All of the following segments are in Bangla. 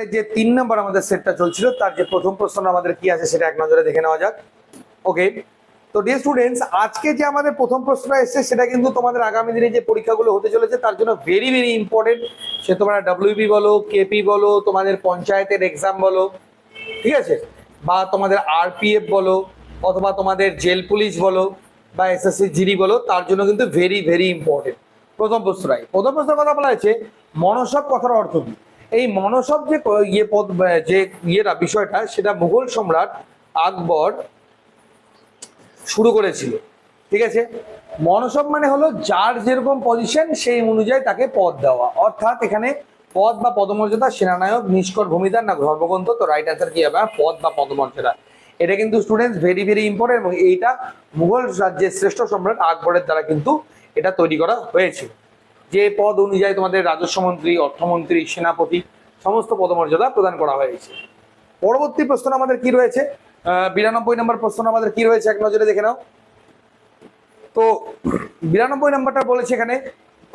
এবারে যে তিন নম্বর আমাদের সেটটা চলছিল, তার যে প্রথম প্রশ্ন আমাদের কি আছে সেটা এক নজরে দেখে নেওয়া যাক। ওকে তো ডিয়ার স্টুডেন্টস আজকে যে আমাদের প্রথম প্রশ্ন এসেছে, সেটা কিন্তু তোমাদের আগামী দিনে যে পরীক্ষাগুলো হতে চলেছে, তার জন্য ভেরি ভেরি ইম্পর্টেন্ট সে তোমরা ডাব্লিউবি বলো কেপি বলো, তোমাদের পঞ্চায়েতের এক্সাম বলো, ঠিক আছে? বা তোমাদের আরপিএফ বলো, অথবা তোমাদের জেল পুলিশ বলো, বা এসএসসি জিডি বলো, তার জন্য কিন্তু ভেরি ভেরি ইম্পর্টেন্ট প্রথম প্রশ্নটাই। প্রথম প্রশ্নের কথা বলা হয়েছে মনসব কথার অর্থ কি? এই মনসব যে ইয়ে পদ যে ইয়েটা বিষয়টা সেটা মুঘল সম্রাট আকবর শুরু করেছিল। ঠিক আছে? মনসব মানে হলো যার যেরকম পজিশন সেই অনুযায়ী তাকে পদ দেওয়া। অর্থাৎ এখানে পদ বা পদমর্যাদা সেনানায়ক নিষ্কর ভূমিদার না ধর্মগ্রন্থ তো রাইট অ্যান্সার কি হবে? হ্যাঁ, পদ বা পদমর্যাদা। এটা কিন্তু স্টুডেন্টস ভেরি ভেরি ইম্পর্টেন্ট এবং এইটা মুঘল রাজ্যের শ্রেষ্ঠ সম্রাট আকবরের দ্বারা কিন্তু এটা তৈরি করা হয়েছিল যে পদ অনুযায়ী তোমাদের রাজস্ব মন্ত্রী, অর্থমন্ত্রী, সেনাপতি, সমস্ত পদমর্যাদা প্রদান করা হয়েছে। পরবর্তী প্রশ্ন আমাদের কি রয়েছে? বিরানব্বই নম্বর প্রশ্ন আমাদের কি রয়েছে? এক নজরে দেখে নাও। তো, বিরানব্বই নম্বরটা বলেছে এখানে,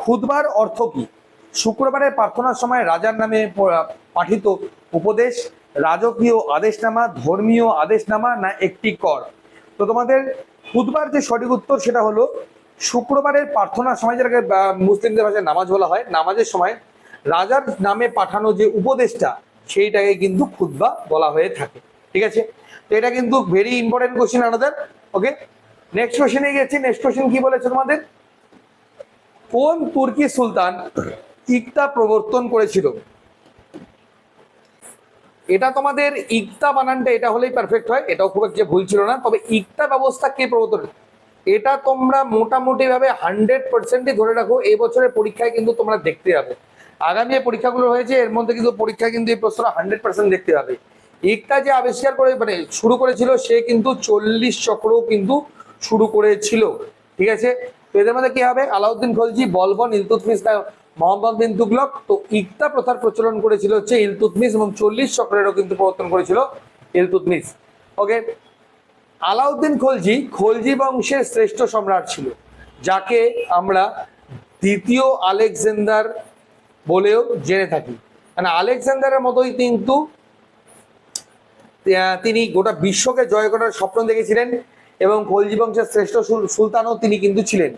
খুদবার অর্থ কি? শুক্রবারের প্রার্থনার সময় রাজার নামে পাঠিত উপদেশ, রাজকীয় আদেশনামা, ধর্মীয় আদেশনামা না একটি কর? তো তোমাদের খুদবার যে সঠিক উত্তর সেটা হলো শুক্রবারের প্রার্থনার সময় যেটাকে মুসলিমদের ভাষায় নামাজ বলা হয়, নামাজের সময় রাজার নামে পাঠানো যে উপদেশটা, সেইটাকে কিন্তু খুদবা বলা হয়ে থাকে। ঠিক আছে? তো এটা কিন্তু ভেরি ইম্পর্টেন্ট কোশ্চেন আনাদের ওকে নেক্সট কোশ্চেনে গেছি। নেক্সট কোশ্চেন কি বলেছে তোমাদের? কোন তুর্কি সুলতান ইকতা প্রবর্তন করেছিল? এটা তোমাদের ইকতা বানানটা, এটা হলেই পারফেক্ট হয়। এটাও খুব একটা ভুল ছিল না। তবে ইকতা ব্যবস্থা কে প্রবর্তন এটা তোমরা মোটামুটি ভাবে হান্ড্রেড পার্সেন্টই ধরে রাখো। এবছরের পরীক্ষায় কিন্তু তোমরা দেখতে যাবে আগামী যে পরীক্ষাগুলো হয়েছে, এর মধ্যে কিন্তু পরীক্ষায় কিন্তু এই প্রশ্নটা হান্ড্রেড পার্সেন্ট দেখতে পাবে। ইকতা যে আবিষ্কার করে মানে শুরু করেছিল, সে কিন্তু চল্লিশ চক্র কিন্তু শুরু করেছিল। ঠিক আছে? তো এদের মধ্যে কি হবে? আলাউদ্দিন খলজি, বলবন ইলতুতমিস মোহাম্মদ বিন তুগলক তো ইকতা প্রথার প্রচলন করেছিল হচ্ছে ইলতুতমিস এবং চল্লিশ চক্রেরও কিন্তু প্রবর্তন করেছিল ইলতুতমিস ওকে আলাউদ্দিন খলজি খলজি বংশের শ্রেষ্ঠ সম্রাট ছিল, যাকে আমরা দ্বিতীয় আলেকজান্ডার বলেও জেনে থাকি। মানে আলেকজান্ডারের মতোই কিন্তু তিনি গোটা বিশ্বকে জয় করার স্বপ্ন দেখেছিলেন এবং খলজি বংশের শ্রেষ্ঠ সুলতানও তিনি কিন্তু ছিলেন।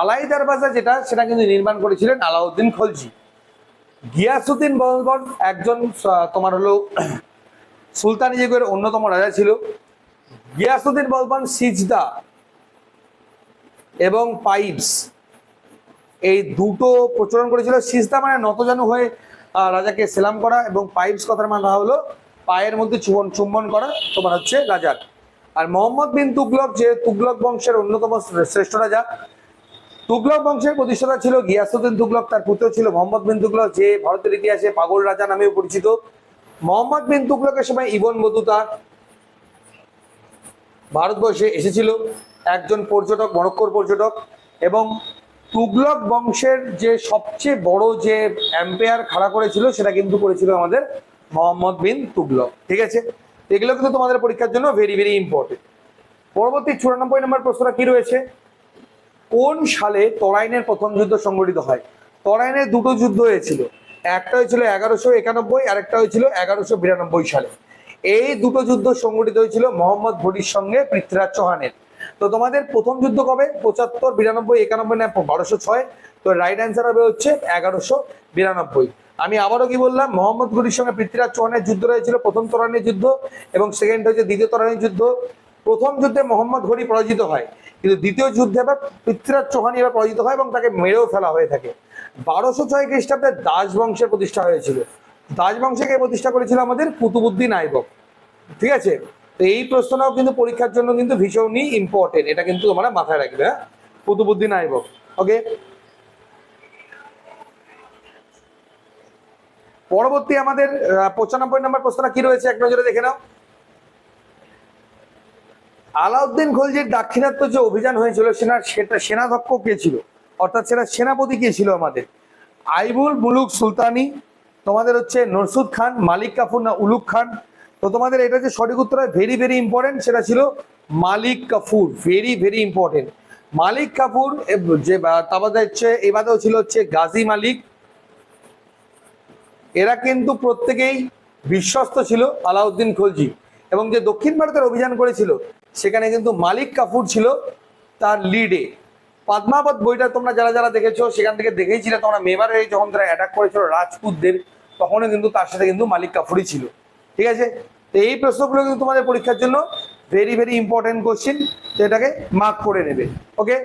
আলাই দরবাজা যেটা, সেটা কিন্তু নির্মাণ করেছিলেন আলাউদ্দিন খলজি। গিয়াসুদ্দিন বলবন একজন তোমার হলো, সুলতানি যুগের অন্যতম রাজা ছিল। গিয়াসুদ্দিন বলবান সিজদা এবং পাইপস, এই দুটো প্রচলন করেছিল। সিজদা মানে নতজানু হয়ে রাজাকে সেলাম করা এবং পাইপস কথার মানে হলো পায়ের মধ্যে চুম্বন চুম্বন করা, তোমার হচ্ছে রাজার। আর মোহাম্মদ বিন তুগলক যে তুগলক বংশের অন্যতম শ্রেষ্ঠ রাজা, তুগলক বংশের প্রতিষ্ঠাতা ছিল গিয়াসুদ্দিন তুগলক, তার পুত্র ছিল মোহাম্মদ বিন তুগলক, যে ভারতের ইতিহাসে পাগল রাজা নামেও পরিচিত। মোহাম্মদ বিন তুগলকের সময় ইবন বতুতা ভারতবর্ষে এসেছিল একজন পর্যটক, মরক্কোর পর্যটক এবং তুগলক বংশের যে সবচেয়ে বড় যে এম্পায়ার খাড়া করেছিল সেটা কিন্তু করেছিল আমাদের মোহাম্মদ বিন তুগলক, ঠিক আছে? এগুলো কিন্তু তোমাদের পরীক্ষার জন্য ভেরি ভেরি ইম্পর্টেন্ট পরবর্তী চুরানব্বই নম্বর প্রশ্নটা কি রয়েছে? কোন সালে তরাইনের প্রথম যুদ্ধ সংগঠিত হয়? তরাইনের দুটো যুদ্ধ হয়েছিল, একটা হয়েছিল এগারোশো একানব্বই আর একটা হয়েছিল এগারোশো বিরানব্বই সালে। এই দুটো যুদ্ধ সংগঠিত হয়েছিল মোহাম্মদ ঘড়ির সঙ্গে পৃথ্বীরাজ চৌহানের। তো তোমাদের প্রথম যুদ্ধ কবে? পঁচাত্তর, বিরানব্বই, একানব্বই না বারোশো ছয়? তো রাইট অ্যান্সার হবে হচ্ছে এগারোশো বিরানব্বই। আমি আবারও কি বললাম? মোহাম্মদ ঘড়ির সঙ্গে পৃথ্বীরাজ চৌহানের যুদ্ধ রয়েছিল প্রথম তরানের যুদ্ধ এবং সেকেন্ড হচ্ছে দ্বিতীয় তরানের যুদ্ধ। প্রথম যুদ্ধে মোহাম্মদ ঘড়ি পরাজিত হয়, কিন্তু দ্বিতীয় যুদ্ধে আবার পৃথ্বীরাজ চৌহান এবার পরাজিত হয় এবং তাকে মেরেও ফেলা হয়ে থাকে। বারোশো ছয় খ্রিস্টাব্দে দাস বংশের প্রতিষ্ঠা হয়েছিল। দাস বংশকে প্রতিষ্ঠা করেছিল আমাদের কুতুবুদ্দিন আইবক ঠিক আছে? তো এই প্রশ্নটাও কিন্তু পরীক্ষার জন্য কিন্তু ভীষণই ইম্পর্টেন্ট এটা কিন্তু তোমরা মাথায় রাখবে হ্যাঁ? কুতুবুদ্দিন আইবক ওকে পরবর্তী আমাদের পঁচানব্বই নম্বর প্রশ্নটা কি রয়েছে? এক নজরে দেখে নাও। আলাউদ্দিন খলজির দাক্ষিণাত্য যে অভিযান হয়েছিল, সেনা, সেটা, সেনাধ্যক্ষ কে ছিল? অর্থাৎ সেটা সেনাপতি কে ছিল আমাদের? আইবুল মুলুক সুলতানি তোমাদের হচ্ছে নরসুদ খান, মালিক কাফুর না উলুক খান। তো তোমাদের এটা যে সঠিক উত্তর হয় ভেরি ভেরি ইম্পর্টেন্ট সেটা ছিল Malik Kafur very very important Malik Kapur যে তারপরে হচ্ছে এবারেও ছিল হচ্ছে গাজী মালিক। এরা কিন্তু প্রত্যেকেই বিশ্বস্ত ছিল আলাউদ্দিন খলজি। এবং যে দক্ষিণ ভারতের অভিযান করেছিল, সেখানে কিন্তু মালিক কাফুর ছিল তার লিডে পদ্মাবত বইটা তোমরা যারা যারা দেখেছ, সেখান থেকে দেখেইছিলে তোমরা মেবারে যখন তারা অ্যাটাক করেছিল রাজপুতদের তখনও কিন্তু তার সাথে কিন্তু মালিক কাফুরই ছিল। ঠিক আছে? তো এই প্রশ্নগুলো কিন্তু তোমাদের পরীক্ষার জন্য ভেরি ভেরি ইম্পর্টেন্ট কোশ্চেন তো এটাকে মার্ক করে নেবে। ওকে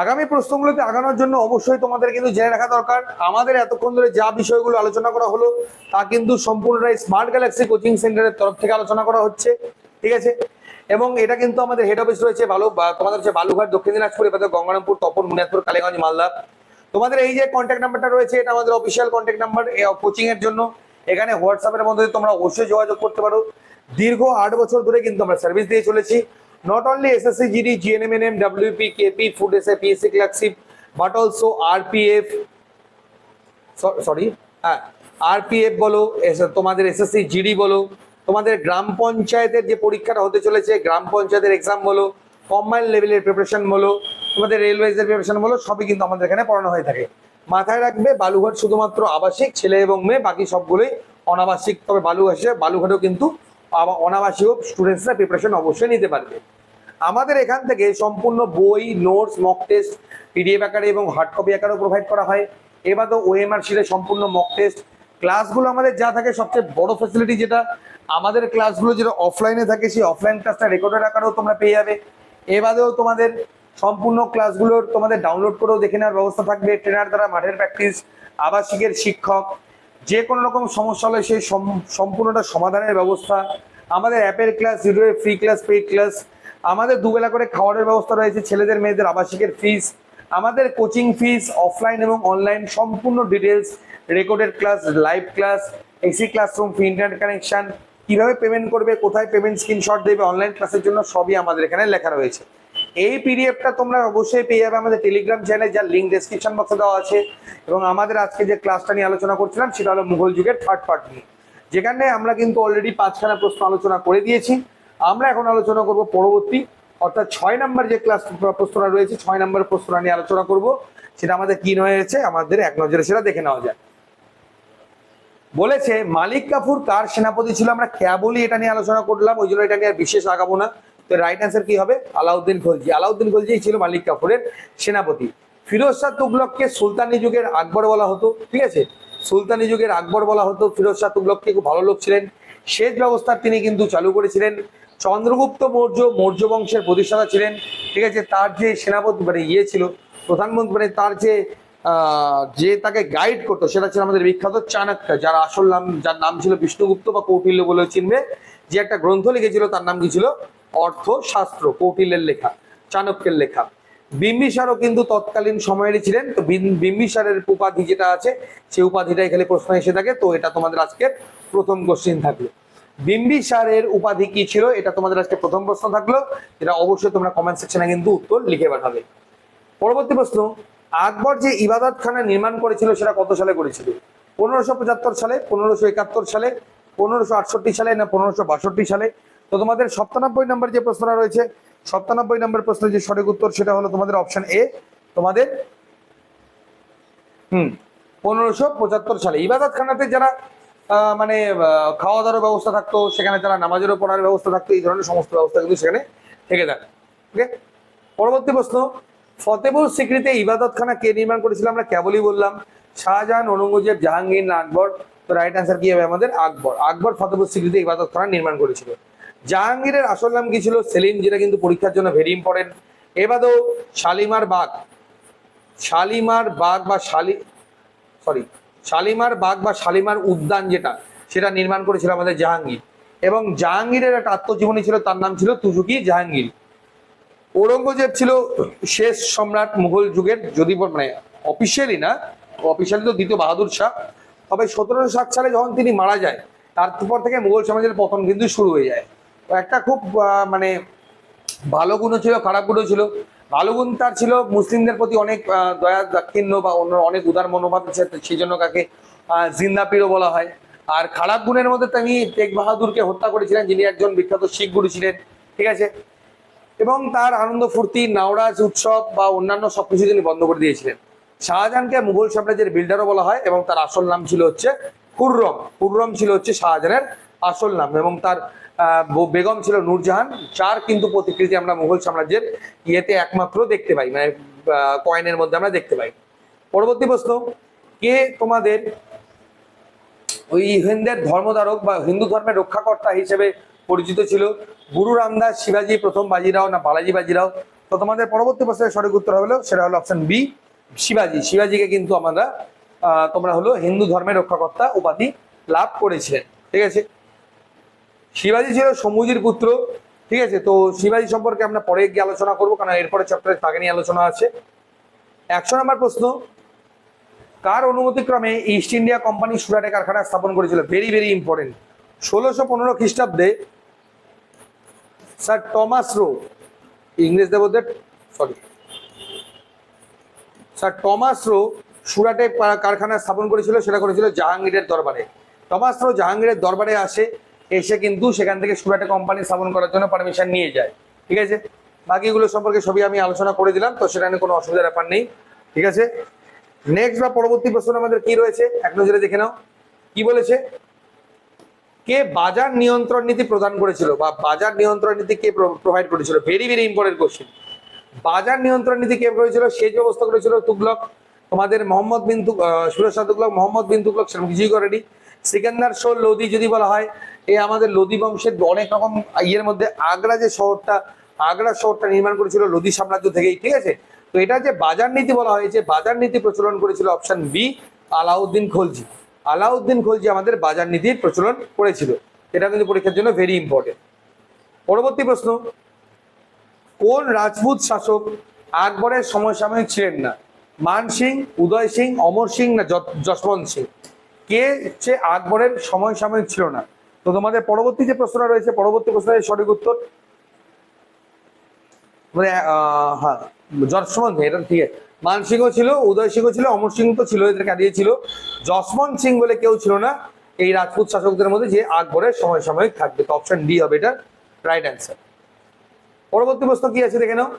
আগামী প্রশ্নগুলোতে আগানোর জন্য অবশ্যই তোমাদের কিন্তু জেনে রাখা দরকার। আমাদের এতক্ষণ ধরে যা বিষয়গুলো আলোচনা করা হলো, তা কিন্তু সম্পূর্ণটাই স্মার্ট গ্যালাক্সি কোচিং সেন্টারের তরফ থেকে আলোচনা করা হচ্ছে। ঠিক আছে? এবং এটা কিন্তু আমাদের হেড অফিস রয়েছে ভালো তোমাদের হচ্ছে বালুঘাট দক্ষিণ দিনাজপুর এবার গঙ্গারামপুর, তপন মুনিয়াদপুর কালীগঞ্জ, মালদা। তোমাদের এই যে কন্ট্যাক্ট নাম্বারটা রয়েছে এটা আমাদের অফিসিয়াল কন্ট্যাক্ট নাম্বার কোচিং এর জন্য। এখানে হোয়াটসঅ্যাপের মধ্যে তোমরা অবশ্যই যোগাযোগ করতে পারো। দীর্ঘ আট বছর ধরে কিন্তু আমরা সার্ভিস দিয়ে চলেছি। Not only SSC, GD, GNMNM, WP, KP, Food SA, PSC Clerkship, but also RPF, sorry হ্যাঁ আরপিএফ বলো এস- তোমাদের এসএসসি জিডি বলো তোমাদের গ্রাম পঞ্চায়েতের যে পরীক্ষাটা হতে চলেছে গ্রাম পঞ্চায়েতের এক্সাম বলো কম্বাইন লেভেলের প্রিপারেশন বলো তোমাদের রেলওয়েজের প্রিপারেশন বলো সবই কিন্তু আমাদের এখানে পড়ানো হয়ে থাকে। মাথায় রাখবে, বালুঘাট শুধুমাত্র আবাসিক, ছেলে এবং মেয়ে, বাকি সবগুলোই অনাবাসিক। তবে বালুঘাটে বালুঘাটেও কিন্তু অনাবাসিক স্টুডেন্টসরা প্রিপারেশন অবশ্যই নিতে পারবে। আমাদের এখান থেকে সম্পূর্ণ বই নোটস মক টেস্ট পিডিএফ আকারে এবং হার্ড কপি আকারেও প্রোভাইড করা হয়। এবারও ওএমআর শিটে সম্পূর্ণ মক টেস্ট ক্লাসগুলো আমাদের যা থাকে, সবচেয়ে বড় ফ্যাসিলিটি যেটা, আমাদের ক্লাসগুলো যেটা অফলাইনে থাকে, সেই অফলাইন ক্লাসটা রেকর্ডের আকারেও তোমরা পেয়ে যাবে। এবারেও তোমাদের সম্পূর্ণ ক্লাসগুলোর তোমাদের ডাউনলোড করেও দেখে নেওয়ার ব্যবস্থা থাকবে। ট্রেনার দ্বারা মাঠের প্র্যাকটিস আবাসিকের শিক্ষক যে কোনো রকম সমস্যা হলে সেই সম্পূর্ণটা সমাধানের ব্যবস্থা। আমাদের অ্যাপের ক্লাস ইউটিউবের ফ্রি ক্লাস পেইড ক্লাস আমাদের দুবেলা করে খাওয়ারের ব্যবস্থা রয়েছে, ছেলেদের, মেয়েদের আবাসিকের ফিস আমাদের কোচিং ফিস অফলাইন এবং অনলাইন সম্পূর্ণ details recorded class live class AC classroom fee internet connection কীভাবে পেমেন্ট করবে, কোথায় পেমেন্ট স্ক্রিনশট দেবে অনলাইন ক্লাসের জন্য সবই আমাদের এখানে লেখা রয়েছে। এই পিডিএফটা তোমরা অবশ্যই পেয়ে যাবে আমাদের টেলিগ্রাম চ্যানেল যার লিঙ্ক ডেসক্রিপশন বক্সে দেওয়া আছে। এবং আমাদের আজকে যে ক্লাসটা নিয়ে আলোচনা করছিলাম, সেটা হলো মুঘল যুগের থার্ড পার্ট নিয়ে। যেখানে আমরা কিন্তু অলরেডি পাঁচখানা প্রশ্ন আলোচনা করে দিয়েছি। আমরা এখন আলোচনা করব পরবর্তী, অর্থাৎ ছয় নম্বর যে ক্লাস প্রশ্নটা রয়েছে, ছয় নম্বর প্রশ্নটা নিয়ে আলোচনা করব। সেটা আমাদের কি হয়েছে আমাদের এক নজরে সেটা দেখে নেওয়া যায় বলেছে, মালিক কাফুর কার সেনাপতি ছিল? আমরা কেবলই এটা নিয়ে আলোচনা করলাম। ওই জন্য এটা নিয়ে আর বিশেষ আগাবো না। তো রাইট অ্যান্সার কি হবে? আলাউদ্দিন খলজি। আলাউদ্দিন খলজি ছিল মালিক কাফুরের সেনাপতি। ফিরোজ শাহ তুগলককে সুলতানি যুগের আকবর বলা হতো, ঠিক আছে? সুলতানি যুগের আকবর বলা হতো, ফিরোজ শাহ তুগলককে খুব ভালো লোক ছিলেন। সেচ ব্যবস্থা তিনি কিন্তু চালু করেছিলেন। চন্দ্রগুপ্ত মৌর্য মৌর্য বংশের প্রতিষ্ঠাতা ছিলেন, ঠিক আছে? তার যে সেনাপতি মানে ইয়ে ছিল, প্রধানমন্ত্রী মানে তার যে যে তাকে গাইড করতো, সেটা ছিল আমাদের বিখ্যাত চাণক্য, যার আসল নাম, যার নাম ছিল বিষ্ণুগুপ্ত বা কৌটিল্য বলে চিনবে। যে একটা গ্রন্থ লিখেছিল, তার নাম কি ছিল? অর্থশাস্ত্র কৌটিল্যের লেখা, চাণক্যের লেখা। বিম্বিসারও কিন্তু তৎকালীন সময়েরই ছিলেন, তো বিম্বিসারের উপাধি যেটা আছে সেই উপাধিটাই খালি প্রশ্ন এসে থাকে, তো এটা তোমাদের আজকে প্রথম কোশ্চিন থাকল। বিম্বিসারের উপাধি কি ছিল, এটা তোমাদের আজকে প্রথম প্রশ্ন থাকল এটা অবশ্যই তোমরা কমেন্ট সেকশনে কিন্তু উত্তর লিখে পাঠাবে। পরবর্তী প্রশ্ন, আকবর যে ইবাদতখানা নির্মাণ করেছিল, সেটা কত সালে করেছিল? পনেরোশো পঁচাত্তর সালে, পনেরোশো একাত্তর সালে, পনেরোশো আটষট্টি সালে না পনেরোশো বাষট্টি সালে? তো তোমাদের সপ্তানব্বই নম্বর যে প্রশ্নটা রয়েছে, সপ্তানব্বই নম্বর প্রশ্নের যে সঠিক উত্তর সেটা হলো তোমাদের অপশন এ তোমাদের হুম, পনেরোশো পঁচাত্তর সালে। ইবাদত খানাতে যারা মানে খাওয়া দাওয়ার ব্যবস্থা থাকতো, সেখানে যারা নামাজেরও পড়ার ব্যবস্থা থাকতো, এই ধরনের সমস্ত ব্যবস্থা কিন্তু সেখানে থেকে থাকে ওকে পরবর্তী প্রশ্ন, ফতেপুর সিক্রিতে ইবাদত খানা কে নির্মাণ করেছিল আমরা কেবলই বললাম। শাহজাহান ঔরঙ্গজেব জাহাঙ্গীর আকবর তো রাইট অ্যান্সার কি হবে আমাদের? আকবর। আকবর ফতেপুর সিক্রিতে ইবাদত খানা নির্মাণ করেছিল। জাহাঙ্গীরের আসল নাম কি ছিল? সেলিম, যেটা কিন্তু পরীক্ষার জন্য ভেরি ইম্পর্টেন্ট এবাদও শালিমার বাগ শালিমার বাগ বা শালি সরি শালিমার বাগ বা শালিমার উদ্যান যেটা, সেটা নির্মাণ করেছিল আমাদের জাহাঙ্গীর। এবং জাহাঙ্গীরের একটা আত্মজীবনী ছিল, তার নাম ছিল তুজুকি জাহাঙ্গীর। ঔরঙ্গজেব ছিল শেষ সম্রাট মুঘল যুগের, যদি মানে অফিসিয়ালি না অফিসিয়ালি তো দ্বিতীয় বাহাদুর শাহ। তবে সতেরোশো ষাট সালে যখন তিনি মারা যায়, তারপর থেকে মুঘল সমাজের পতন কিন্তু শুরু হয়ে যায়। একটা খুব মানে ভালো গুণও ছিল খারাপ গুণও ছিল। ভালো গুণ তার ছিল মুসলিমদের প্রতি অনেক দয়া দাক্ষিণ্য বা অন্য অনেক উদার মনোভাব সেই জন্য কাকে আহ, জিন্দা পীরও বলা হয়। আর খারাপ গুণের মধ্যে তিনি তেগ বাহাদুরকে হত্যা করেছিলেন যিনি একজন বিখ্যাত শিখ গুরু ছিলেন ঠিক আছে? এবং তার আনন্দ ফুর্তি নাওরাজ উৎসব বা অন্যান্য সবকিছু তিনি বন্ধ করে দিয়েছিলেন। শাহজাহানকে মুঘল সাম্রাজ্যের বিল্ডারও বলা হয় এবং তার আসল নাম ছিল হচ্ছে খুররম খুররম ছিল হচ্ছে শাহজাহানের আসল নাম এবং তার বেগম ছিল নূরজাহান। যার কিন্তু প্রতিকৃতি আমরা মুঘল সাম্রাজ্যের ইয়েতে একমাত্র দেখতে পাই মানে কয়েনের মধ্যে আমরা দেখতে পাই। পরবর্তী প্রশ্ন, কে তোমাদের ওই হিন্দের ধর্মধারক বা হিন্দু ধর্মের রক্ষাকর্তা হিসেবে পরিচিত ছিল? গুরু রামদাস, শিবাজি, প্রথম বাজিরাও না বালাজি বাজিরাও? তো তোমাদের পরবর্তী প্রশ্নের সঠিক উত্তর হলো, সেটা হলো অপশন বি শিবাজি। শিবাজিকে কিন্তু আমরা তোমরা হলো হিন্দু ধর্মের রক্ষাকর্তা উপাধি লাভ করেছিলেন। ঠিক আছে? শিবাজি ছিল সমুজির পুত্র, ঠিক আছে? তো শিবাজি সম্পর্কে আমরা পরে গিয়ে আলোচনা করব, কারণ এরপরে চ্যাপ্টারে তাকে নিয়ে আলোচনা আছে। একশো নম্বর প্রশ্ন, কার অনুমতিক্রমে ইস্ট ইন্ডিয়া কোম্পানি সুরাটে কারখানা স্থাপন করেছিল? ভেরি ভেরি ইম্পর্টেন্ট ষোলোশো পনেরো খ্রিস্টাব্দে স্যার টমাস রো, ইংরেজ দেবদের সরি স্যার টমাস রো সুরাটে কারখানা স্থাপন করেছিল, সেটা করেছিল জাহাঙ্গীরের দরবারে। টমাস রো জাহাঙ্গীরের দরবারে আসে এসে কিন্তু সেখান থেকে সুরাটে কোম্পানি স্থাপন করার জন্য পারমিশন নিয়ে যায়। ঠিক আছে? বাকিগুলো সম্পর্কে সবই আমি আলোচনা করে দিলাম, তো সেখানে কোনো অসুবিধার ব্যাপার নেই। ঠিক আছে? নেক্সট বা পরবর্তী প্রশ্ন আমাদের কি রয়েছে? এক নজরে দেখে নাও। কি বলেছে? কে বাজার নিয়ন্ত্রণ নীতি প্রদান করেছিল বা বাজার নিয়ন্ত্রণ নীতি কে প্রোভাইড করেছিল? ভেরি ভেরি ইম্পর্টেন্ট কোশ্চেন বাজার নিয়ন্ত্রণ নীতি কে করেছিল? সেচ ব্যবস্থা করেছিল তুগলক, তোমাদের মোহাম্মদ বিন শাহ তুগলক মোহাম্মদ বিন তুগলক, সেরকম কিছুই করেনি। সিকান্দার শোল লোদি যদি বলা হয় এই আমাদের লোদি বংশের অনেক রকম ইয়ের মধ্যে আগ্রা যে শহরটা, আগ্রা শহরটা নির্মাণ করেছিল লোদি সাম্রাজ্য থেকেই, ঠিক আছে? তো এটা যে বাজার নীতি বলা হয়েছে, বাজার নীতি প্রচলন করেছিল অপশন বি আলাউদ্দিন খলজি। আলাউদ্দিন খলজি আমাদের বাজার নীতির প্রচলন করেছিল। এটা কিন্তু পরীক্ষার জন্য ভেরি ইম্পর্টেন্ট পরবর্তী প্রশ্ন, কোন রাজপুত শাসক আকবরের সমসাময়িক ছিলেন না? মান সিং, উদয় সিং, অমর সিং না যশবন্ত সিং? কে হচ্ছে আকবরের সময় সাময়িক ছিল না? তো তোমাদের পরবর্তী যে প্রশ্নটা রয়েছে, পরবর্তী প্রশ্নের সঠিক উত্তর? মানে হ্যাঁ যশবন্ত এটা ঠিক আছে। মান সিংও ছিল, উদয় সিংও ছিল, অমর সিং তো ছিল, এদেরকে হারিয়ে ছিল। যশবন্ত সিং বলে কেউ ছিল না। এই রাজপুত শাসকদের মধ্যে যে আকবরের সময় সাময়িক থাকবে, তো অপশন ডি হবে এটা রাইট অ্যান্সার পরবর্তী প্রশ্ন কি আছে দেখে নাও।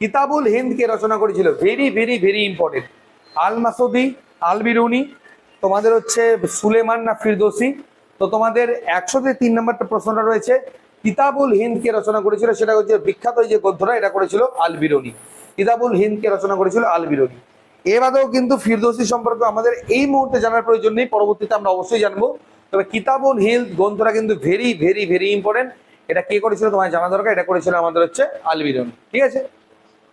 কিতাবুল হিন্দ কে রচনা করেছিল। Very very very important Al Masudi Al Biruni তোমাদের হচ্ছে সুলেমান না ফিরদোসি? তো তোমাদের একশোতে তিন নম্বরটা প্রশ্নটা রয়েছে, কিতাবুল হিন্দ কে রচনা করেছিল সেটা হচ্ছে বিখ্যাত যে গ্রন্থটা, এটা করেছিল আল বিরুনি কিতাবুল হিন্দ কে রচনা করেছিল আল বিরুনি এবারেও কিন্তু ফিরদোসি সম্পর্কে আমাদের এই মুহূর্তে জানার প্রয়োজন নেই, পরবর্তীতে আমরা অবশ্যই জানব। তবে কিতাবুল হিন্দ গ্রন্থটা কিন্তু ভেরি ভেরি ভেরি ইম্পর্টেন্ট এটা কে করেছিল তোমার জানা দরকার, এটা করেছিল আমাদের হচ্ছে আল ঠিক আছে?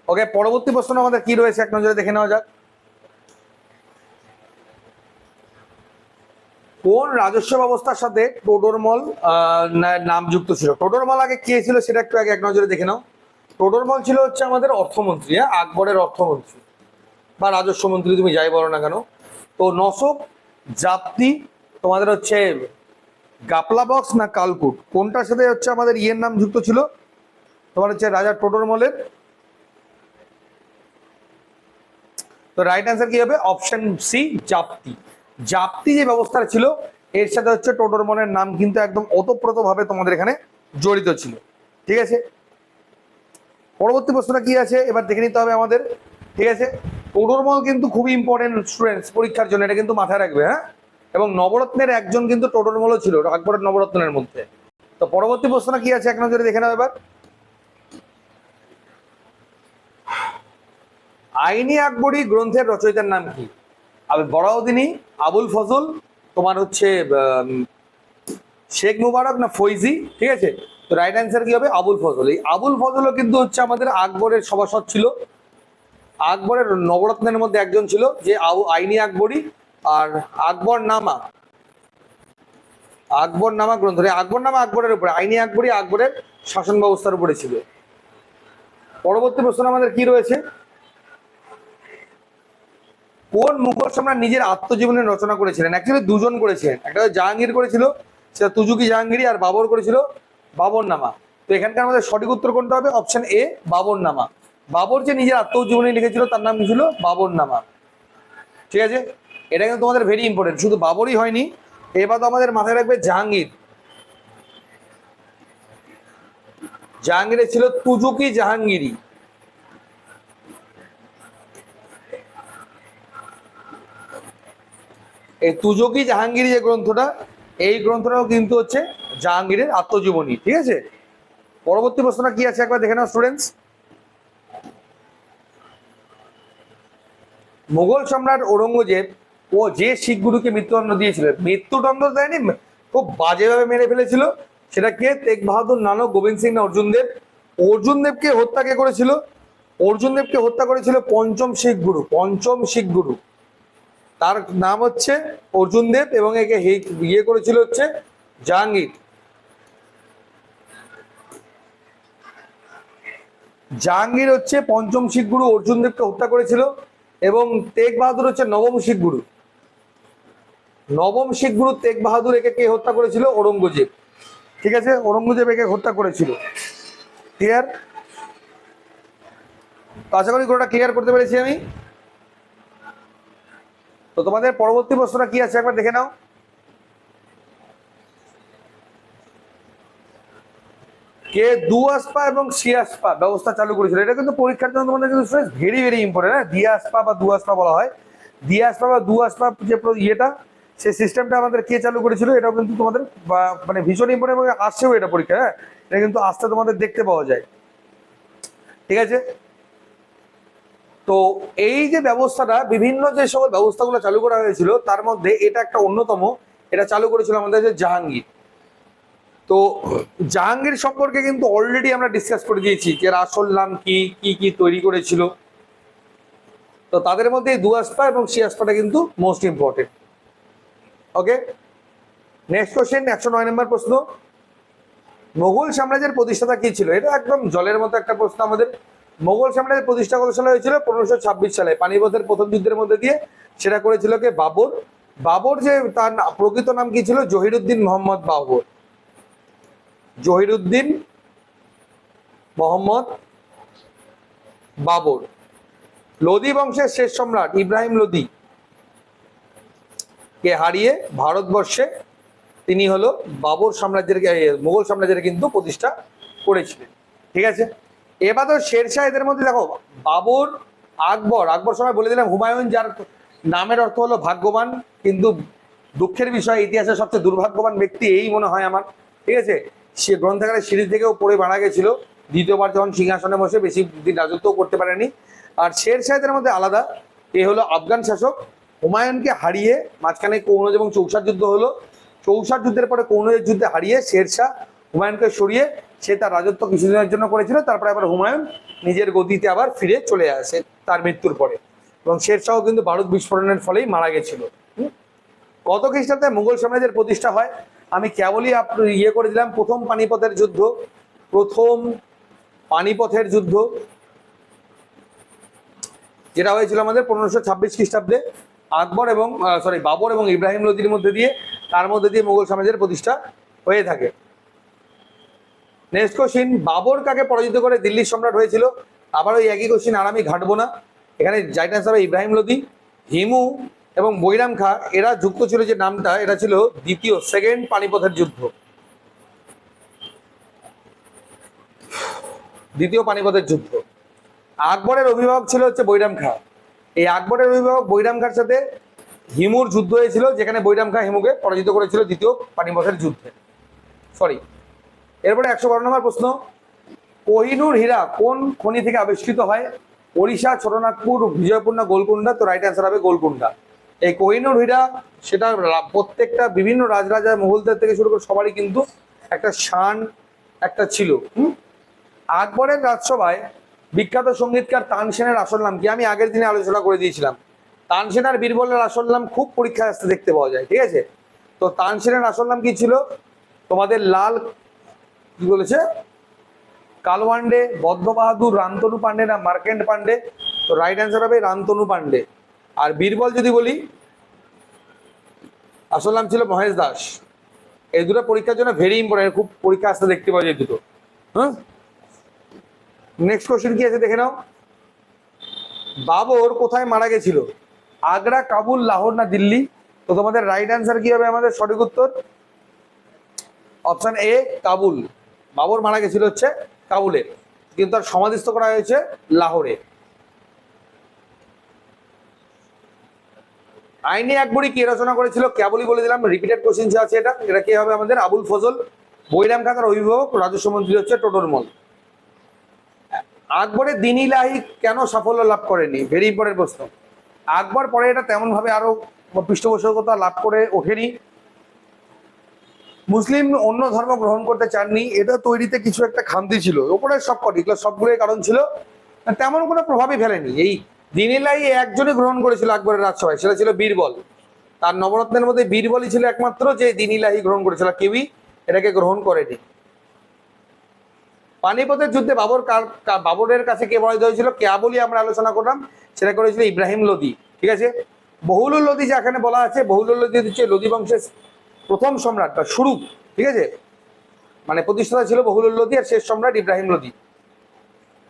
ওকে, পরবর্তী প্রশ্ন আমাদের কি রয়েছে? এক নজরে দেখে নেওয়া যাক। কোন রাজস্ব ব্যবস্থার সাথে টোডরমল নাম যুক্ত ছিল? টোডরমল আগে কে ছিল সেটা একটু আগে এক নজরে দেখে নাও। টোডরমল ছিল হচ্ছে আমাদের অর্থমন্ত্রী হ্যাঁ? আকবরের অর্থমন্ত্রী বা রাজস্ব মন্ত্রী, তুমি যাই বলো না কেন। তো নসক জাপ্তি, তোমাদের হচ্ছে গাপলা বক্স না কালকুট? কোনটার সাথে হচ্ছে আমাদের ইয়ের নাম যুক্ত ছিল? তোমার হচ্ছে রাজা টোডরমলের তো রাইট অ্যান্সার কি হবে? Option C জাপ্তি। জাপ্তি যে ব্যবস্থাটা ছিল, এর সাথে হচ্ছে টোটরমনের নাম কিন্তু একদম ওতপ্রোত ভাবে তোমাদের এখানে জড়িত ছিল। ঠিক আছে? পরবর্তী প্রশ্নটা কি আছে? এবার দেখে নিতে হবে আমাদের। ঠিক আছে? টোটরমল কিন্তু খুবই ইম্পর্টেন্ট স্টুডেন্টস পরীক্ষার জন্য, এটা কিন্তু মাথায় রাখবে হ্যাঁ? এবং নবরত্নের একজন কিন্তু টোটরমলও ছিল, আকবরের নবরত্নের মধ্যে। তো পরবর্তী প্রশ্নটা কি আছে? এক নজরে দেখে নাও এবার। আইনি আকবরী গ্রন্থের রচয়িতার নাম কি? বড়াউদ্দিনী আবুল ফজল, তোমার হচ্ছে শেখ মুবারক না ফৈজি, ঠিক আছে? তো রাইট অ্যান্সার কি হবে? আবুল ফজল। এই আবুল ফজলও কিন্তু হচ্ছে আমাদের আকবরের সভাসদ ছিল। আকবরের নবরত্নের মধ্যে একজন ছিল, যে আইনি আকবরী আর আকবর নামা। আকবর নামা গ্রন্থ। আকবর নামা আকবরের উপরে, আইনি আকবরী আকবরের শাসন ব্যবস্থার উপরে ছিল। পরবর্তী প্রশ্ন আমাদের কি রয়েছে? কোন মুঘল সম্রাট নিজের আত্মজীবনী রচনা করেছিলেন? অ্যাকচুয়ালি দুজন করেছিলেন। একটা জাহাঙ্গীর করেছিল, সেটা তুজুকি জাহাঙ্গীরি আর বাবর করেছিল বাবর নামা তো এখানকার আমাদের সঠিক উত্তর কোনটা হবে? অপশন এ বাবর নামা বাবর যে নিজের আত্মজীবনী লিখেছিল, তার নাম ছিল? বাবর নামা ঠিক আছে? এটা কিন্তু তোমাদের ভেরি ইম্পর্টেন্ট শুধু বাবরই হয়নি, এবার তো আমাদের মাথায় রাখবে জাহাঙ্গীর। জাহাঙ্গীরের ছিল তুজুকি জাহাঙ্গীরি এই তুজকি জাহাঙ্গীর যে গ্রন্থটা, এই গ্রন্থটাও কিন্তু হচ্ছে জাহাঙ্গীরের আত্মজীবনী, ঠিক আছে? পরবর্তী প্রশ্নটা কি আছে একবার দেখে নাও স্টুডেন্টস মুঘল সম্রাট ঔরঙ্গজেব ও যে শিখ গুরুকে মৃত্যুদণ্ড দিয়েছিল, মৃত্যুদণ্ড দেয়নি, খুব বাজেভাবে মেরে ফেলেছিল, সেটা কে? তেগ বাহাদুর নানক গোবিন্দ সিং না অর্জুন দেব। অর্জুন দেবকে হত্যা কে করেছিল? অর্জুন দেবকে হত্যা করেছিল পঞ্চম শিখ গুরু পঞ্চম শিখ গুরু তার নাম হচ্ছে অর্জুন দেব এবং একে ইয়ে করেছিল হচ্ছে জাহাঙ্গীর। জাহাঙ্গীর হচ্ছে পঞ্চম শিখ গুরু অর্জুন দেবকে হত্যা করেছিল এবং তেগ বাহাদুর হচ্ছে নবম শিখ গুরু নবম শিখ গুরু তেগ বাহাদুর একে কে হত্যা করেছিল? ঔরঙ্গজেব। ঠিক আছে? ঔরঙ্গজেব একে হত্যা করেছিল। ক্লিয়ার আশা করি গোটা ক্লিয়ার করতে পেরেছি আমি। তো তোমাদের পরবর্তী প্রশ্নটা কি আছে? একবার দেখে নাও। কে দু আসপা এবং সি আসপা? ব্যবস্থা চালু করেছিল। এটা কিন্তু পরীক্ষার জন্য তোমাদের কিন্তু ভেরি ভেরি ইম্পর্টেন্ট হ্যাঁ? দিয়া আসপা বা দু আসপা বলা হয়। দিয়া আসপা বা দু আসপা যে ইয়েটা, সেই সিস্টেমটা আমাদের কে চালু করেছিল? এটাও কিন্তু তোমাদের মানে ভীষণ ইম্পর্টেন্ট এবং আসছেও এটা পরীক্ষা হ্যাঁ? এটা কিন্তু আসতে তোমাদের দেখতে পাওয়া যায়। ঠিক আছে? তো এই যে ব্যবস্থাটা, বিভিন্ন যে সকল ব্যবস্থাগুলো চালু করা হয়েছিল, তার মধ্যে এটা একটা অন্যতম। এটা চালু করেছিল আমাদের যে জাহাঙ্গীর। তো জাহাঙ্গীর সম্পর্কে কিন্তু অলরেডি আমরা ডিসকাস করে দিয়েছি যে আসল নাম কি কি কি তৈরি করেছিল। তো তাদের মধ্যে এই দু আসপা এবং সি আসপাটা কিন্তু most important okay next question একশো নয় নম্বর প্রশ্ন। মোগল সাম্রাজ্যের প্রতিষ্ঠাতা কি ছিল? এটা একদম জলের মতো একটা প্রশ্ন আমাদের। মোগল সাম্রাজ্যের প্রতিষ্ঠা কত সালে হয়েছিল? পনেরোশো ছাব্বিশ সালে। পানিপথের প্রথম যুদ্ধের মধ্যে দিয়ে সেটা করেছিল কে? বাবর। বাবর যে তার প্রকৃত নাম কি ছিল? জহিরুদ্দিন মোহাম্মদ বাবর। জহিরুদ্দিন মোহাম্মদ বাবর। লোদি বংশের শেষ সম্রাট ইব্রাহিম লোদি কে হারিয়ে ভারতবর্ষে তিনি হলো বাবর সাম্রাজ্যের মোগল সাম্রাজ্যের কিন্তু প্রতিষ্ঠা করেছিলেন। ঠিক আছে? এবার তো শেরশাহ এদের মধ্যে দেখো, বাবর, আকবর আকবর সময় বলে দিলাম, হুমায়ুন যার নামের অর্থ হলো ভাগ্যবান, কিন্তু দুঃখের বিষয় ইতিহাসের সবচেয়ে দুর্ভাগ্যবান ব্যক্তি এই মনে হয় আমার। ঠিক আছে? সে গ্রন্থাগারের সিঁড়ি থেকেও পড়ে মারা গেছিল। দ্বিতীয়বার যখন সিংহাসনে বসে বেশি দিন রাজত্বও করতে পারেনি। আর শের শাহেদের মধ্যে আলাদা। এ হলো আফগান শাসক। হুমায়ুনকে হারিয়ে মাঝখানে কৌনজ এবং চৌসার যুদ্ধ হলো। চৌসার যুদ্ধের পরে কৌনজের যুদ্ধে হারিয়ে শেরশাহ হুমায়ুনকে সরিয়ে সে তার রাজত্ব কিছুদিনের জন্য করেছিল, তারপরে আবার হুমায়ুন নিজের গতিতে আবার ফিরে চলে আসে তার মৃত্যুর পরে। এবং শেরশাহ কিন্তু ভারত বিস্ফোরণের ফলেই মারা গেছিল? কত খ্রিস্টাব্দে মুঘল সাম্রাজ্যের প্রতিষ্ঠা হয়? আমি কেবলই ইয়ে করে দিলাম প্রথম পানিপথের যুদ্ধ, প্রথম পানিপথের যুদ্ধ, যেটা হয়েছিল আমাদের পনেরোশো ছাব্বিশ খ্রিস্টাব্দে। আকবর এবং সরি বাবর এবং ইব্রাহিম লোদির মধ্যে দিয়ে, তার মধ্যে দিয়ে মুঘল সাম্রাজ্যের প্রতিষ্ঠা হয়ে থাকে। নেক্সট কোশ্চিন বাবর কাকে পরাজিত করে দিল্লির সম্রাট হয়েছিল। আবার ওই একই কোশ্চিন আর আমি ঘাটবো না। এখানে জাইট আনসার হবে ইব্রাহিম লোদি, হিমু এবং বৈরাম খা। এরা যুক্ত ছিল যে নামটা, এটা ছিল দ্বিতীয়, সেকেন্ড পানিপথের যুদ্ধ। দ্বিতীয় পানিপথের যুদ্ধ। আকবরের অভিভাবক ছিল হচ্ছে বৈরাম খা। এই আকবরের অভিভাবক বৈরাম খার সাথে হিমুর যুদ্ধ হয়েছিল, যেখানে বৈরাম খা হিমুকে পরাজিত করেছিল দ্বিতীয় পানিপথের যুদ্ধে। সরি এরপরে একশো বারো নম্বর প্রশ্ন। কোহিনুর হীরা কোন খনি থেকে আবিষ্কৃত হয়? ওড়িশা, ছোটনাগপুর বিজয়পুর না গোলকুন্ডা তো রাইট অ্যান্সার হবে গোলকুন্ডা এই কোহিনুর হীরা, সেটা প্রত্যেকটা বিভিন্ন রাজরাজা মুঘলদের থেকে শুরু করে সবারই কিন্তু একটা শান একটা ছিল? আকবরের রাজসভায় বিখ্যাত সঙ্গীতকার তানসেনের আসল নাম কি? আমি আগের দিনে আলোচনা করে দিয়েছিলাম। তানসেন আর বীরবলের আসল নাম খুব পরীক্ষায় আসতে দেখতে পাওয়া যায়, ঠিক আছে? তো তানসেনের আসল নাম কি ছিল? তোমাদের লাল কি বলেছে? কালওয়ান্ডে বদ্ধ বাহাদুর, রামতনু পান্ডে না মার্কেন্ড পান্ডে? তো রাইট অ্যান্সার হবে রামতনু পান্ডে। আর বীরবল যদি বলি, আসল নাম ছিল মহেশ দাস। এই দুটো পরীক্ষার জন্য ভেরি ইম্পর্টেন্ট খুব পরীক্ষা আসতে দেখতে পাওয়া যায় দুটো। হ্যাঁ নেক্সট কোশ্চেন কি আছে দেখে নাও? বাবর কোথায় মারা গেছিল? আগ্রা, কাবুল, লাহোর না দিল্লি? তো তোমাদের রাইট অ্যান্সার কি হবে আমাদের সঠিক উত্তর? Option A Kabul. বাবর মারা গেছিল হচ্ছে কাবুলে, কিন্তু তার সমাধিস্থ করা হয়েছে লাহোরে। আইনে একবরই কে রচনা করেছিল? কেবলই বলে দিলাম রিপিটেড কোশ্চেন আছে এটা। এটা কে হবে আমাদের? আবুল ফজল। বৈরাম খাতার অভিভাবক, রাজস্ব মন্ত্রী হচ্ছে টোটরমল আকবরের দিন ইলাহি কেন সাফল্য লাভ করেনি? ভেরি ইম্পর্টেন্ট প্রশ্ন। আকবর পরে এটা তেমন ভাবে আরও পৃষ্ঠপোষকতা লাভ করে ওঠেনি। মুসলিম অন্য ধর্ম গ্রহণ করতে চাননি, এটা তৈরিতে কিছু একটা খামতি ছিল। ওপরে সব কটি সবগুলোই কারণ ছিল। তেমন কোনো প্রভাবই ফেলেনি। এই দিনিলাই একজনই গ্রহণ করেছিল আকবরের রাজসভায়, সেটা ছিল বীরবল। তার নবরত্নের মধ্যে বীরবলই ছিল একমাত্র যে দিনিলাহি গ্রহণ করেছিল কেউই এটাকে গ্রহণ করেনি। পানিপথের যুদ্ধে বাবর বাবরের কাছে কে বরাদ্দ হয়েছিল, কে কেবলই আমরা আলোচনা করলাম, সেটা করেছিল ইব্রাহিম লোদি, ঠিক আছে? বহুলুল লোদি যেখানে বলা আছে, বহুলুল লোদি হচ্ছে লোদি বংশের প্রথম সম্রাট বা শুরু, ঠিক আছে? মানে প্রতিষ্ঠাতা ছিল বহুলুল লোদি আর শেষ সম্রাট ইব্রাহিম লোদি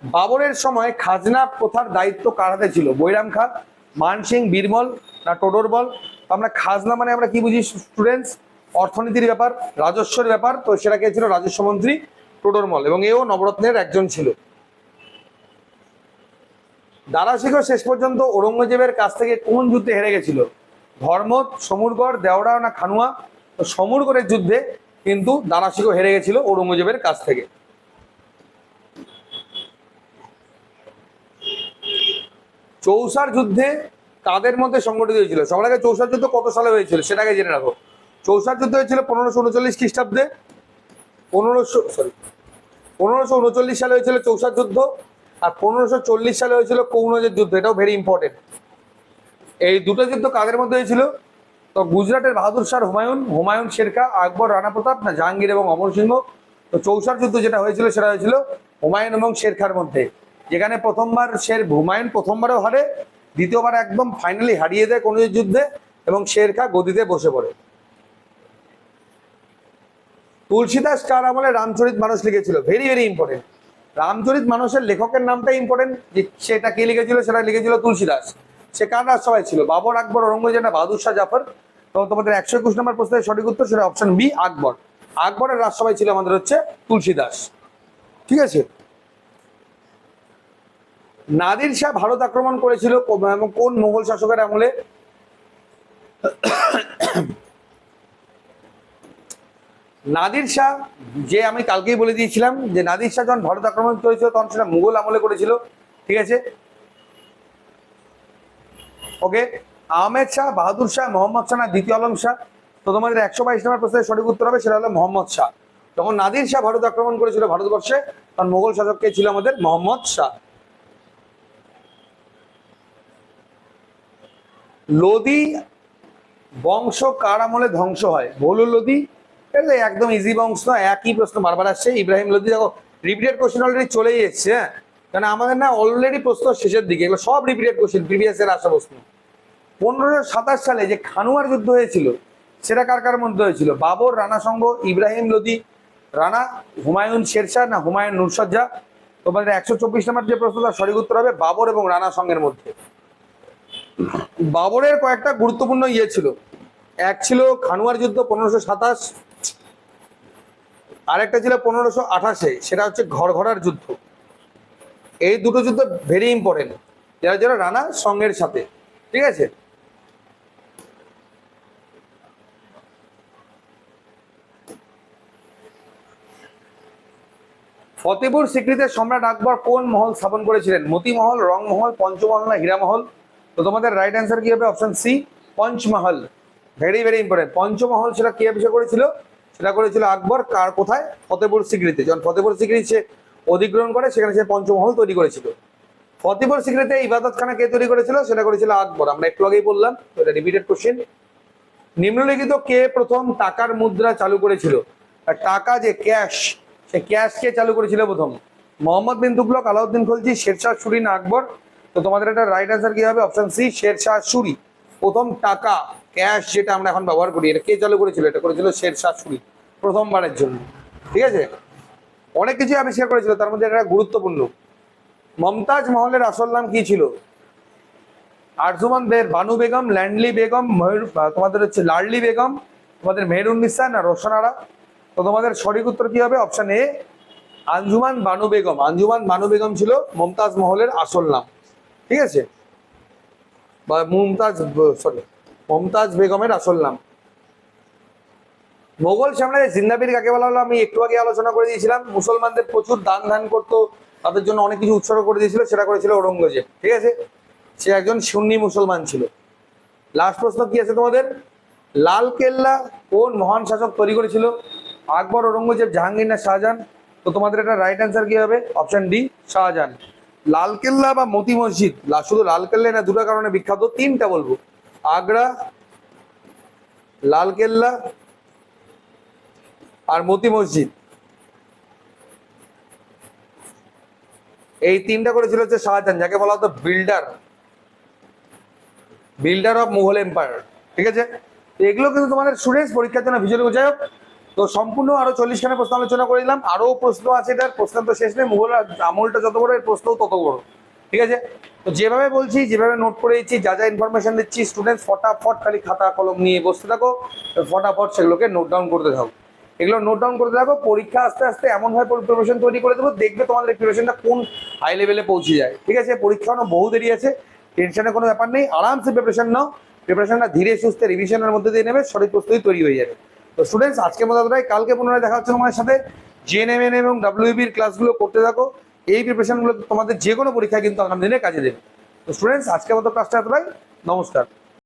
বাবরের সময় খাজনা প্রথার দায়িত্ব কার হাতে ছিল? বৈরাম খান, মান সিং, বীরমল না টোডরবল আমরা খাজনা মানে আমরা কি বুঝি স্টুডেন্টস অর্থনীতির ব্যাপার, রাজস্বের ব্যাপার, তো সেটা কে ছিল? রাজস্ব মন্ত্রী টোডরমল এবং এও নবরত্নের একজন ছিল। দারাশিখও শেষ পর্যন্ত ঔরঙ্গজেবের কাছ থেকে কোন যুদ্ধে হেরে গেছিল? ধর্মত, সমুরগড়, দেওড়া না খানুয়া? তো সমুরগড়ের যুদ্ধে কিন্তু দারাশিখও হেরে গেছিল ঔরঙ্গজেবের কাছ থেকে। চৌসার যুদ্ধে কাদের মধ্যে সংগঠিত হয়েছিল? সবার আগে চৌসার যুদ্ধ কত সালে হয়েছিল সেটাকে জেনে রাখো। চৌসার যুদ্ধ হয়েছিল পনেরোশো উনচল্লিশ খ্রিস্টাব্দে। পনেরোশো সরি পনেরোশো উনচল্লিশ সালে হয়েছিল চৌসার যুদ্ধ আর পনেরোশো চল্লিশ সালে হয়েছিল কৌনজের যুদ্ধ। এটাও ভেরি ইম্পর্টেন্ট এই দুটো যুদ্ধ কাদের মধ্যে হয়েছিল? তো গুজরাটের বাহাদুর শাহ হুমায়ুন হুমায়ুন শেরখা আকবর, রানা প্রতাপ, না জাহাঙ্গীর এবং অমর সিংহ। তো চৌসার যুদ্ধ যেটা হয়েছিল, সেটা হয়েছিল হুমায়ুন এবং শেরখার মধ্যে। যেখানে প্রথমবার শের, হুমায়ুন প্রথমবারও হারে, দ্বিতীয়বার একদম ফাইনালি হারিয়ে দেয় কোন যুদ্ধে এবং শেরখা গদিতে বসে পড়ে। তুলসীদাস কার আমলে রামচরিত মানুষ লিখেছিল। ভেরি ভেরি ইম্পর্টেন্ট রামচরিত মানুষের লেখকের নামটা ইম্পর্টেন্ট যে সেটা কে লিখেছিল, সেটা লিখেছিল তুলসীদাস। সে কার রাজসভায় ছিল? বাবর, আকবর, ঔরঙ্গজেব বাহাদুর শাহ, জাফর? তোমাদের একশো একুশ নম্বর প্রশ্নের সঠিক উত্তর সেটা অপশন বি আকবর। আকবরের রাজসভায় ছিল আমাদের হচ্ছে তুলসীদাস। ঠিক আছে? নাদির শাহ ভারত আক্রমণ করেছিল এবং কোন মোগল শাসকের আমলে? নাদির শাহ, যে আমি কালকেই বলে দিয়েছিলাম যে নাদির শাহ যখন ভারত আক্রমণ করেছিল তখন সেটা মুঘল আমলে করেছিল। ঠিক আছে? ওকে? আহমেদ শাহ, বাহাদুর শাহ, মোহাম্মদ শাহ না, দ্বিতীয় আলম শাহ? তো তোমাদের একশো বাইশ নম্বর প্রশ্নের সঠিক উত্তর হবে, সেটা হলো মোহাম্মদ শাহ। যখন নাদির শাহ ভারত আক্রমণ করেছিল ভারতবর্ষে, তখন মোগল শাসক কে ছিল আমাদের মোহাম্মদ শাহ। লোদি বংশ কার আমলে ধ্বংস হয়? ভোলু লোদি। এটা একদম ইজি বংশ একই প্রশ্ন বারবার আসছে। ইব্রাহিম লোদি দেখো রিপিটেড কোশ্চেন অলরেডি চলেই এসছে হ্যাঁ? কারণ আমাদের না অলরেডি প্রশ্ন শেষের দিকে, এগুলো সব রিপিটেড কোশ্চেন প্রিভিয়াস এর আসা প্রশ্ন। পনেরোশো সাতাশ সালে যে খানুয়ার যুদ্ধ হয়েছিল, সেটা কার কার মধ্যে হয়েছিল? বাবর, রানা সংঘ, ইব্রাহিম লোদি, রানা, হুমায়ুন শেরশাহ না হুমায়ুন নুরসজ্জা তোমাদের একশো চব্বিশ নম্বর যে প্রশ্ন, তার সঠিক উত্তর হবে বাবর এবং রানা সঙ্গের মধ্যে। বাবরের কয়েকটা গুরুত্বপূর্ণ ইয়ে ছিল। এক ছিল খানুয়ার যুদ্ধ পনেরোশো সাতাশ, আরেকটা ছিল পনেরোশো আঠাশে, সেটা হচ্ছে ঘরঘরার যুদ্ধ। এই দুটো যুদ্ধ ভেরি ইম্পর্টেন্ট যারা যারা রানা সঙ্গের সাথে, ঠিক আছে? ফতেপুর সিক্রিতে সম্রাট আকবর কোন মহল স্থাপন করেছিলেন? মতিমহল, রংমহল, পঞ্চমহল না হীরামহল? তো তোমাদের রাইট অ্যান্সার কি হবে? Option C Panchmahal. Very very important Panchmahal সেটা কে বিষয় করেছিল? সেটা করেছিল আকবর। কার কোথায়? ফতেপুর সিক্রিতে যখন ফতেপুর সিক্রি সে অধিগ্রহণ করে, সেখানে সে পঞ্চমহল তৈরি করেছিল। ফতেপুর সিক্রিতে ইবাদত খানা কে তৈরি করেছিল? সেটা করেছিল আকবর। আমরা একটু আগেই বললাম, তো এটা রিপিটেড কোশ্চেন নিম্নলিখিত কে প্রথম টাকার মুদ্রা চালু করেছিল? টাকা যে ক্যাশ সে ক্যাশ কে চালু করেছিল প্রথম। মোহাম্মদ বিন তুগলক, আলাউদ্দিন খলজি, শেরশাহ, সুরি না আকবর তো তোমাদের এটা রাইট অ্যান্সার কি হবে? Option C Sher, Shah. প্রথম টাকা ক্যাশ যেটা আমরা এখন ব্যবহার করি, এটা কে চালু করেছিল? এটা করেছিল শেরশাহ, সুরি, প্রথমবারের জন্য। ঠিক আছে? অনেক কিছু আবিষ্কার করেছিল, তার মধ্যে এটা গুরুত্বপূর্ণ। মমতাজ মহলের আসল নাম কি ছিল? আরজুমান দের বানু বেগম, ল্যান্ডলি বেগম তোমাদের হচ্ছে লাডলি বেগম, তোমাদের মেহরুন্নিসা না রোশনারা। তো তোমাদের সঠিক উত্তর কি হবে? Option A Anjuman Banu Begum. Anjuman Banu Begum ছিল মমতাজ মহলের আসল নাম। ঠিক আছে? বা মুমতাজ সরি মমতাজ বেগমের আসল নাম। মোগল সাম্রাজ্যের জিন্দাবির কাকে বলা হলো? আমি একটু আগে আলোচনা করে দিয়েছিলাম। মুসলমানদের প্রচুর দান ধান করতো। তাদের জন্য অনেক কিছু উৎসর্গ করে দিয়েছিল। সেটা করেছিল ঔরঙ্গজেব। ঠিক আছে? সে একজন সুন্নি মুসলমান ছিল। লাস্ট প্রশ্ন কি আছে তোমাদের? লাল কেল্লা কোন মহান শাসক তৈরি করেছিল? আকবর ঔরঙ্গজেব, জাহাঙ্গীর না শাহজাহান? তো তোমাদের এটা রাইট অ্যান্সার কি হবে? Option D Shahjahan. লাল কেল্লা বা মতি মসজিদ? শুধু লাল কেল্লা না, দুটো কারণে বিখ্যাত, তিনটা বলব। আগ্রা লাল কেল্লা আর মতি মসজিদ। এই তিনটা করেছিল হচ্ছে শাহজাহান, যাকে বলা হতো builder builder of Mughal empire ঠিক আছে? এগুলো কিন্তু তোমাদের স্টুডেন্টস পরীক্ষার জন্য ভিজুয়াল বোঝায় তো সম্পূর্ণ আরও চল্লিশ খানা প্রশ্ন আলোচনা করে দিলাম আরও প্রশ্ন আছে এটার প্রশ্ন তো শেষ নেই। মুঘল আমলটা যত বড়, এর প্রশ্নও তত বড়। ঠিক আছে? তো যেভাবে বলছি, যেভাবে নোট করে দিচ্ছি, যা যা ইনফরমেশন দিচ্ছি স্টুডেন্টস ফটাফট খালি খাতা, কলম নিয়ে বসতে থাকো। ফটাফট সেগুলোকে নোট ডাউন করতে থাকো। এগুলো নোট ডাউন করতে থাকো। পরীক্ষা আস্তে আস্তে এমন ভাবে প্রিপারেশন তৈরি করে দেবো, দেখবে তোমাদের প্রিপারেশনটা কোন হাই লেভেলে পৌঁছে যায়। ঠিক আছে? পরীক্ষা বহু দেরি আছে। টেনশনের কোনো ব্যাপার নেই। আরামসে প্রিপারেশন নাও। প্রিপারেশনটা ধীরে সুস্থে রিভিশনের মধ্যে দিয়ে নেবে। সঠিক প্রস্তুতি তৈরি হয়ে যাবে। তো স্টুডেন্টস আজকে মতো এতটাই কালকে পুনরায় দেখা হচ্ছে তোমাদের সাথে। জেএনএমএন এবং ডাব্লিউবির ক্লাসগুলো করতে থাকো। এই প্রিপারেশনগুলো তোমাদের যে কোনো পরীক্ষায় কিন্তু আগামী দিনে কাজে দেবে। তো স্টুডেন্টস আজকের মতো ক্লাসটা এতটাই। নমস্কার।